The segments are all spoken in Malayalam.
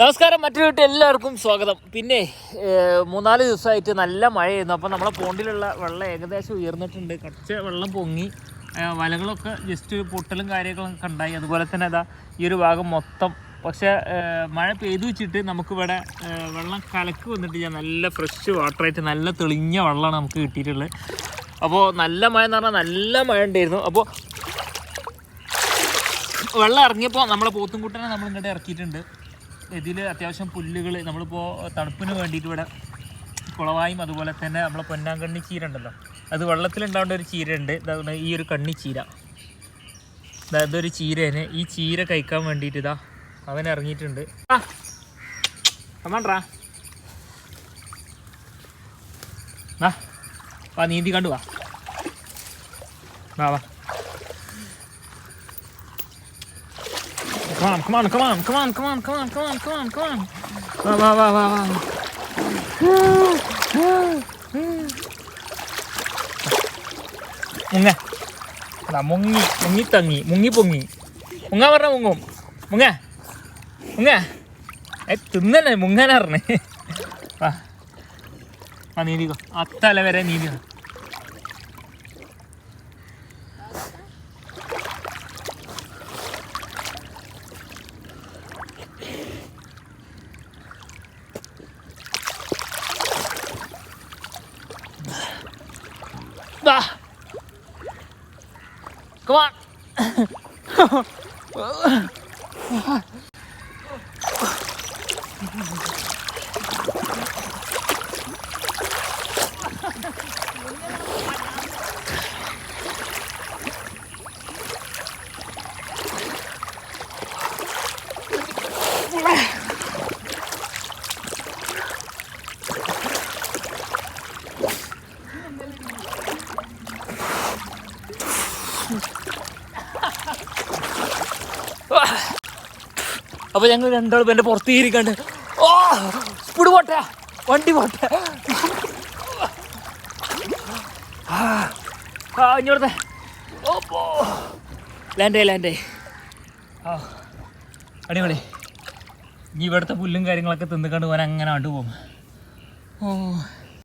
നമസ്കാരം മറ്റൊരു വീട്ടിൽ എല്ലാവർക്കും സ്വാഗതം. പിന്നെ മൂന്നാൽ ദിവസമായിട്ട് നല്ല മഴയായിരുന്നു. അപ്പോൾ നമ്മളെ പോണ്ടിലുള്ള വെള്ളം ഏകദേശം ഉയർന്നിട്ടുണ്ട്. കുറച്ച് വെള്ളം പൊങ്ങി. വലകളൊക്കെ ജസ്റ്റ് പൊട്ടലും കാര്യങ്ങളൊക്കെ ഉണ്ടായി. അതുപോലെ തന്നെ അതാ ഈ ഒരു ഭാഗം മൊത്തം. പക്ഷേ മഴ പെയ്തു വെച്ചിട്ട് നമുക്കിവിടെ വെള്ളം കലക്ക് വന്നിട്ട് ഞാൻ നല്ല ഫ്രഷ് വാട്ടറായിട്ട് നല്ല തെളിഞ്ഞ വെള്ളമാണ് നമുക്ക് കിട്ടിയിട്ടുള്ളത്. അപ്പോൾ നല്ല മഴ എന്ന് പറഞ്ഞാൽ നല്ല മഴ ഉണ്ടായിരുന്നു. അപ്പോൾ വെള്ളം ഇറങ്ങിയപ്പോൾ നമ്മളെ പോത്തുംകുട്ടനെ നമ്മൾ ഇങ്ങോട്ട് ഇറക്കിയിട്ടുണ്ട്. ഇതിൽ അത്യാവശ്യം പുല്ലുകൾ നമ്മളിപ്പോൾ തണുപ്പിന് വേണ്ടിയിട്ട് ഇവിടെ കുളവായും അതുപോലെ തന്നെ നമ്മളെ പൊന്നാങ്കണ്ണി ചീര ഉണ്ടല്ലോ. അത് വെള്ളത്തിലുണ്ടാവേണ്ട ഒരു ചീര ഉണ്ട് ഇതാണ് ഈ ഒരു കണ്ണി ചീര. അതായത് ഇതൊരു ചീരേന്. ഈ ചീര കഴിക്കാൻ വേണ്ടിയിട്ട് ഇതാ അവൻ ഇറങ്ങിയിട്ടുണ്ട്. ആ കമാണ്ടാ വാ. നീന്തി കണ്ടു വാ വാ. Come on, come on, come on, come on, come on, come on, come on, come on, come on. വാ വാ വാ വാ വാ മുങ്ങ അതാ മുങ്ങി മുങ്ങി തങ്ങി മുങ്ങി പൊങ്ങി മുങ്ങ പറഞ്ഞ മുങ്ങും മുങ്ങ മുങ്ങ ഏ തിന്നല്ലേ മുങ്ങാനാ പറഞ്ഞേ വാ ആ നീന്തിക്കോ അത്തല വരെ നീന്തിക്കോ Come on. അപ്പൊ ഞങ്ങൾ രണ്ടാളും എന്റെ പുറത്ത് ഓ സ്പീഡ് പോട്ടെ വണ്ടി പോട്ടെ. ആ ഇഞ്ഞോടത്തെ ഓപ്പോ ലാൻഡേ ലാൻഡേ ആ അടിപൊളി. ഇനി ഇവിടുത്തെ പുല്ലും കാര്യങ്ങളൊക്കെ തിന്നിക്കണ്ട് പോകാൻ അങ്ങനെ ആണ്ട് പോകും. ഓ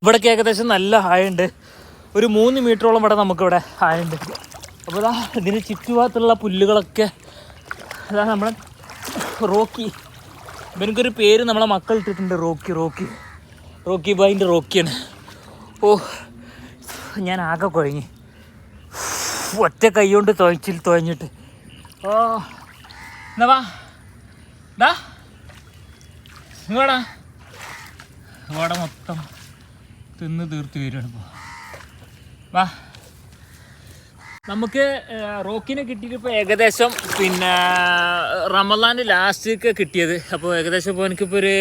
ഇവിടേക്ക് ഏകദേശം നല്ല ഹായുണ്ട് ഒരു മൂന്ന് മീറ്ററോളം ഇവിടെ നമുക്കിവിടെ ഹായുണ്ട് അപ്പോൾ ഇതാ ഇതിന് ചുറ്റുഭാഗത്തുള്ള പുല്ലുകളൊക്കെ അതാ നമ്മളെ റോക്കി. ഇവനക്കൊരു പേര് നമ്മളെ മക്കൾ ഇട്ടിട്ടുണ്ട് റോക്കി റോക്കി. റോക്കി ബായിന്റെ റോക്കിയാണ്. ഓ ഞാൻ ആകെ കുഴങ്ങി. ഒറ്റ കൈ കൊണ്ട് തുഴച്ചിൽ തുഴഞ്ഞിട്ട്. ഓ എന്നാ വാ. ഡാ ഇങ്ങോടാ ഇവിടെ മൊത്തം. തിന്ന് തീർത്ത് വരുവാണ് വാ. നമുക്ക് റോക്കിന് റോക്കിനെ കിട്ടിയിട്ട് ഇപ്പോൾ ഏകദേശം പിന്നെ റമദാന്റെ ലാസ്റ്റൊക്കെ കിട്ടിയത്. അപ്പോൾ ഏകദേശം ഇപ്പോൾ എനിക്കിപ്പോൾ ഒരു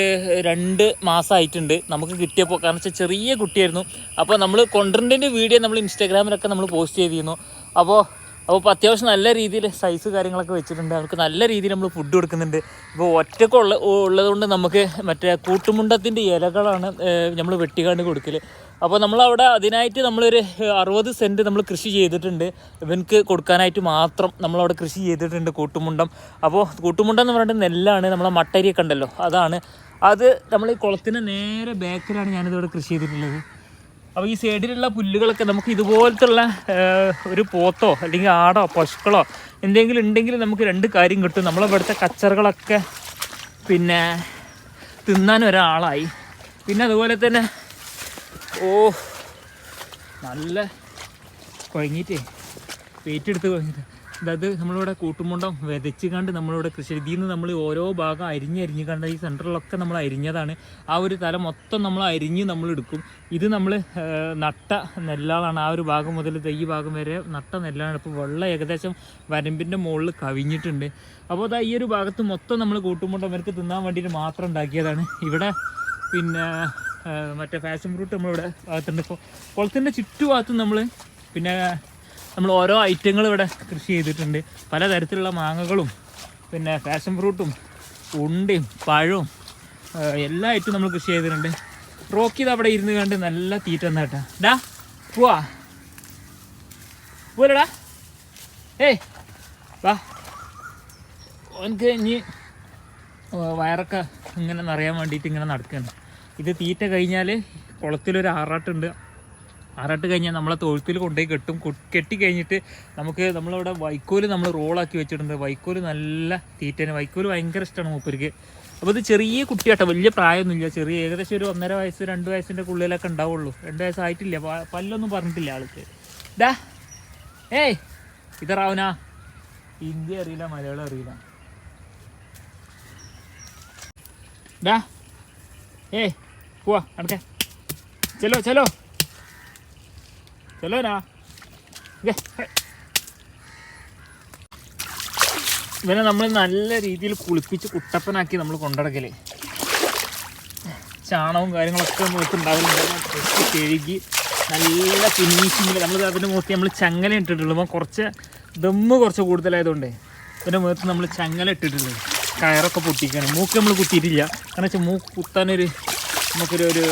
രണ്ട് മാസമായിട്ടുണ്ട് നമുക്ക് കിട്ടിയപ്പോൾ കാരണം വെച്ചാൽ ചെറിയ കുട്ടിയായിരുന്നു. അപ്പോൾ നമ്മൾ കൊണ്ടുവരേണ്ട വീഡിയോ നമ്മൾ ഇൻസ്റ്റാഗ്രാമിലൊക്കെ നമ്മൾ പോസ്റ്റ് ചെയ്തിരുന്നു. അപ്പോൾ അപ്പോൾ ഇപ്പോൾ അത്യാവശ്യം നല്ല രീതിയിൽ സൈസ് കാര്യങ്ങളൊക്കെ വെച്ചിട്ടുണ്ട്. അവർക്ക് നല്ല രീതിയിൽ നമ്മൾ ഫുഡ് കൊടുക്കുന്നുണ്ട്. ഇപ്പോൾ ഒറ്റക്കുള്ള ഉള്ളതുകൊണ്ട് നമുക്ക് മറ്റേ കൂട്ടുമുണ്ടത്തിന്റെ ഇലകളാണ് നമ്മൾ വെട്ടിക്കാണ്ട് കൊടുക്കൽ അപ്പോൾ നമ്മളവിടെ അതിനായിട്ട് നമ്മളൊരു അറുപത് സെന്റ് നമ്മൾ കൃഷി ചെയ്തിട്ടുണ്ട്. ഇവനക്ക് കൊടുക്കാനായിട്ട് മാത്രം നമ്മളവിടെ കൃഷി ചെയ്തിട്ടുണ്ട് കൂട്ടുമുണ്ടം. അപ്പോൾ കൂട്ടുമുണ്ടം എന്ന് പറഞ്ഞിട്ട് നെല്ലാണ് നമ്മളെ മട്ടരിയൊക്കെ ഉണ്ടല്ലോ അതാണ്. അത് നമ്മൾ ഈ കുളത്തിന് നേരെ ബാക്കിലാണ് ഞാനിതിവിടെ കൃഷി ചെയ്തിട്ടുള്ളത്. അപ്പോൾ ഈ സൈഡിലുള്ള പുല്ലുകളൊക്കെ നമുക്ക് ഇതുപോലത്തുള്ള ഒരു പോത്തോ അല്ലെങ്കിൽ ആടോ പശുക്കളോ എന്തെങ്കിലും ഉണ്ടെങ്കിൽ നമുക്ക് രണ്ട് കാര്യം കിട്ടും. നമ്മളിവിടുത്തെ കച്ചറകളൊക്കെ പിന്നെ തിന്നാൻ ഒരാളായി. പിന്നെ അതുപോലെ തന്നെ ഓ നല്ല കുഴങ്ങിയിട്ടേ വെയിറ്റ് എടുത്ത് കുഴങ്ങിയിട്ട് അതായത് നമ്മളിവിടെ കൂട്ടുമുണ്ടം വിതച്ച് കണ്ട് നമ്മളിവിടെ കൃഷി ഇതിൽ നിന്ന് നമ്മൾ ഓരോ ഭാഗം അരിഞ്ഞ് അരിഞ്ഞ് കണ്ട ഈ സെന്ററിലൊക്കെ നമ്മൾ അരിഞ്ഞതാണ്. ആ ഒരു തല മൊത്തം നമ്മൾ അരിഞ്ഞ് നമ്മൾ എടുക്കും. ഇത് നമ്മൾ നട്ട നെല്ലാണ് ആ ഒരു ഭാഗം മുതൽ ഈ ഭാഗം വരെ നട്ട നെല്ലാണ്. ഇപ്പോൾ വെള്ളം ഏകദേശം വരമ്പിന്റെ മുകളിൽ കവിഞ്ഞിട്ടുണ്ട്. അപ്പോൾ അതാ ഈ ഒരു ഭാഗത്ത് മൊത്തം നമ്മൾ കൂട്ടുമുണ്ടം അവർക്ക് തിന്നാൻ വേണ്ടിയിട്ട് മാത്രം ഉണ്ടാക്കിയതാണ്. ഇവിടെ പിന്നെ മറ്റേ ഫാഷൻ ഫ്രൂട്ട് നമ്മളിവിടെ ഭാഗത്തുണ്ട്. ഇപ്പോൾ കുളത്തിന്റെ ചുറ്റുഭാഗത്തും നമ്മൾ പിന്നെ നമ്മൾ ഓരോ ഐറ്റങ്ങൾ ഇവിടെ കൃഷി ചെയ്തിട്ടുണ്ട്. പലതരത്തിലുള്ള മാങ്ങകളും പിന്നെ ഫാഷൻ ഫ്രൂട്ടും ഉണ്ടയും പഴവും എല്ലാ ഐറ്റവും നമ്മൾ കൃഷി ചെയ്തിട്ടുണ്ട്. റോക്കി ഇത് അവിടെ ഇരുന്ന് കണ്ട് നല്ല തീറ്റ എന്നാട്ടാ ഡാ പോവാ. പോലടാ ഏയ് വാ. ഓനക്ക് ഇനി വയറൊക്കെ ഇങ്ങനെ നിറയാൻ വേണ്ടിയിട്ട് ഇങ്ങനെ നടക്കുകയാണ് ഇത് തീറ്റ കഴിഞ്ഞാൽ കുളത്തിലൊരു ആറാട്ടുണ്ട്. ആറാട്ട് കഴിഞ്ഞാൽ നമ്മളെ തൊഴുത്തിൽ കൊണ്ടുപോയി കെട്ടും. കെട്ടി കഴിഞ്ഞിട്ട് നമുക്ക് നമ്മളവിടെ വൈക്കോൽ നമ്മൾ റോളാക്കി വെച്ചിട്ടുണ്ട്. വൈക്കോൽ നല്ല തീറ്റേനെ. വൈക്കോൽ ഭയങ്കര ഇഷ്ടമാണ് മൂപ്പർക്ക്. അപ്പോൾ ഇത് ചെറിയ കുട്ടിയാട്ടോ. വലിയ പ്രായമൊന്നുമില്ല. ചെറിയ ഏകദേശം ഒരു ഒന്നര വയസ്സ് രണ്ട് വയസ്സിന്റെ ഉള്ളിലൊക്കെ ഉണ്ടാവുള്ളൂ. രണ്ട് വയസ്സായിട്ടില്ല പല്ലൊന്നും പറഞ്ഞിട്ടില്ല ആൾക്ക്. ഡാ ഏയ്. ഇതറാവുനാ ഹിന്ദി അറിയില്ല മലയാളം അറിയില്ല. ഡാ ഏയ്. പോവാ നടക്കേ. ചെല്ലോ ചെല്ലോ. ചെല്ലോ നാ. ഇവനെ നമ്മൾ നല്ല രീതിയിൽ കുളിപ്പിച്ച് കുട്ടപ്പനാക്കി നമ്മൾ കൊണ്ടടക്കൽ. ചാണകവും കാര്യങ്ങളൊക്കെ മുഖത്തുണ്ടാവുന്നുണ്ട് കഴുകി നല്ല ഫിനിഷിങ്ങിൽ നമ്മൾ അതിന്റെ മുഖത്ത് നമ്മൾ ചങ്ങല ഇട്ടിട്ടുള്ളൂ. അപ്പം കുറച്ച് ദമ്മ് കുറച്ച് കൂടുതലായതുകൊണ്ട് ഇതിന്റെ മുഖത്ത് നമ്മൾ ചങ്ങല ഇട്ടിട്ടുള്ളൂ. കയറൊക്കെ പൊട്ടിക്കണം. മൂക്ക് നമ്മൾ കുത്തിയിട്ടില്ല. കാരണം വെച്ചാൽ മൂക്ക് കുത്താനൊരു നമുക്കൊരു ഒരു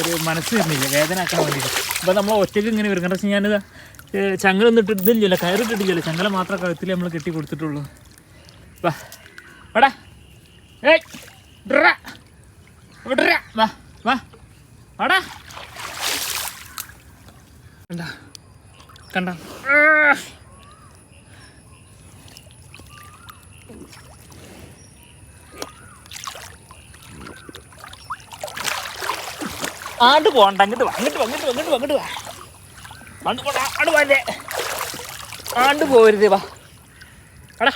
ഒരു മനസ്സ് വരുന്നില്ല വേദന ആക്കാൻ വേണ്ടിയിട്ട്. അപ്പോൾ നമ്മൾ ഒറ്റയ്ക്ക് ഇങ്ങനെ വരും കാരണം ഞാനിത് ചങ്ങലൊന്നും ഇട്ടിട്ടില്ലല്ലോ കയറിട്ടിട്ടില്ലല്ലോ ചങ്ങല മാത്രം കഴുത്തിൽ നമ്മൾ കെട്ടി കൊടുത്തിട്ടുള്ളൂ. വാ. വാടാ. ഏയ്. വാ. വാ. വാടാ. കണ്ട. കണ്ട. ആണ്ട് പോണ്ട അങ്ങോട്ട് വാ അങ്ങോട്ട് അങ്ങോട്ട് അങ്ങോട്ട് അങ്ങോട്ട് വാ. ആണ്ട് പോണ്ട ആണ്ട് പോല്ലേ ആണ്ട് പോരുത് വാ. എടാ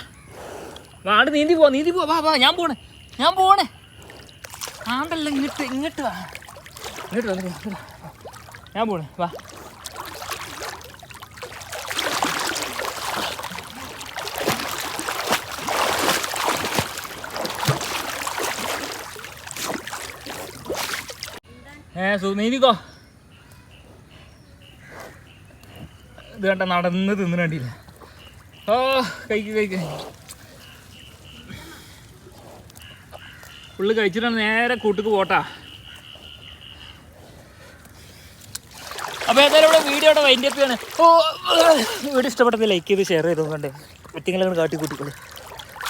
ആണ്ട് നീന്തി പോ നീന്തി പോ വാ വാ ഞാൻ പോണേ ഞാൻ പോണേ. ആണ്ടല്ല ഇങ്ങോട്ട് ഇങ്ങോട്ട് വാ. ഇങ്ങോട്ട് വാ ഇങ്ങോട്ട് വാ, ഇങ്ങോട്ട് വാ. ഞാൻ പോണേ വാ. ഏ സുനീതിക്കോ ഇത് കണ്ട നടന്ന് തിന്നു കണ്ടില്ല? ഓ കഴിക്ക് കഴിക്ക്. പുള്ളി കഴിച്ചിട്ടാണ് നേരെ കൂട്ടുക്ക് പോട്ടാ. അപ്പോൾ ഏതായാലും ഇവിടെ വീഡിയോ ഇവിടെ വൈൻഡ് അപ്പ് ചെയ്യാണ്. ഓ വീഡിയോ ഇഷ്ടപ്പെട്ടത് ലൈക്ക് ചെയ്ത് ഷെയർ ചെയ്ത് നോക്കണ്ടേ? ഒറ്റങ്ങളെ കാട്ടി കൂട്ടിക്കൊള്ളു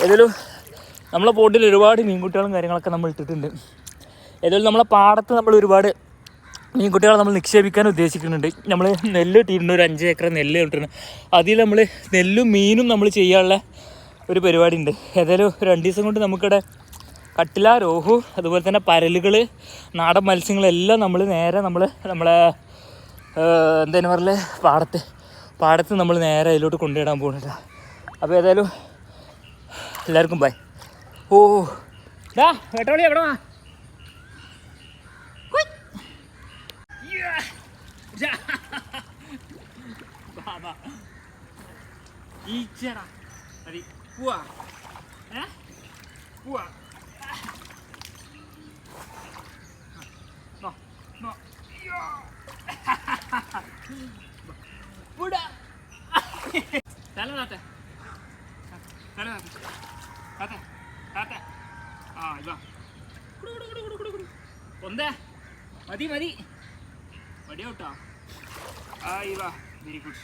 ഏതായാലും നമ്മളെ ബോട്ടിൽ ഒരുപാട് മീൻകുട്ടികളും കാര്യങ്ങളൊക്കെ നമ്മൾ ഇട്ടിട്ടുണ്ട്. ഏതായാലും നമ്മളെ പാടത്ത് നമ്മൾ ഒരുപാട് മീൻകുട്ടികളെ നമ്മൾ നിക്ഷേപിക്കാൻ ഉദ്ദേശിക്കുന്നുണ്ട്. നമ്മൾ നെല്ല് ഇട്ടിട്ടുണ്ട് ഒരു അഞ്ച് ഏക്കർ നെല്ല് ഇട്ടിട്ടുണ്ട്. അതിൽ നമ്മൾ നെല്ലും മീനും നമ്മൾ ചെയ്യാനുള്ള ഒരു പരിപാടി ഉണ്ട് ഏതായാലും രണ്ട് ദിവസം കൊണ്ട് നമുക്കിവിടെ കട്ടില രോഹു അതുപോലെ തന്നെ പരലുകൾ നാടൻ മത്സ്യങ്ങളെല്ലാം നമ്മൾ നേരെ നമ്മൾ നമ്മളെ എന്തായാലും പറഞ്ഞാൽ പാടത്ത് പാടത്ത് നമ്മൾ നേരെ അതിലോട്ട് കൊണ്ടുവിടാൻ പോകുന്നുണ്ട് അപ്പോൾ ഏതായാലും എല്ലാവർക്കും ബൈ ഓ ഡാ വേട്ടവളി എവിടെ വാ? വാ. ഈച്ചടാ മതി പോവാ ഏ പോവാ. തല താത്തെ. തല താത്തെ. താത്തെ. താത്തെ. ആ ഇതാ. ഒന്നേ മതി മതി മടിയോട്ടാ ആ va, വെരി ഗുഡ്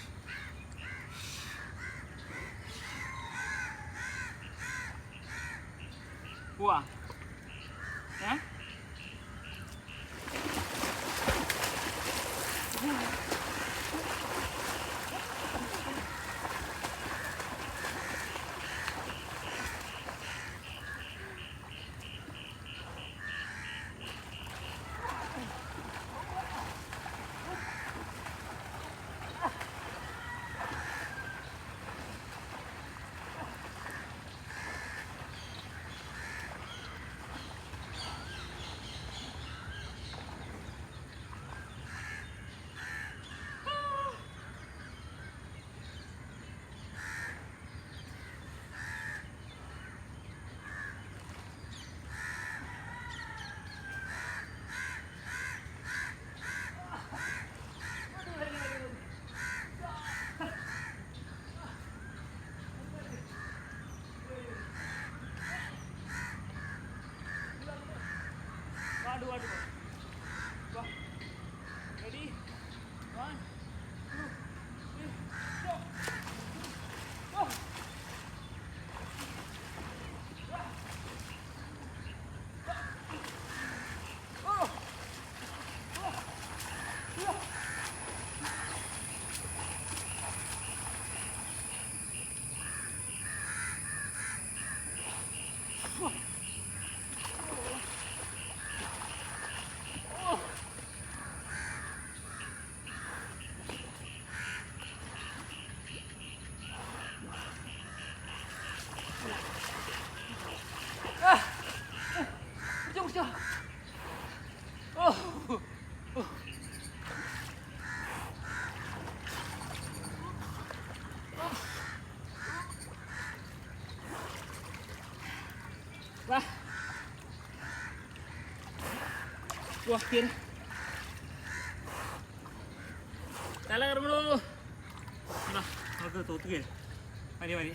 പോവാ ഏ വാ വാ കേറ് തല കറങ്ങണോ നമുക്ക് തോത്തുകയാണ് മതി മതി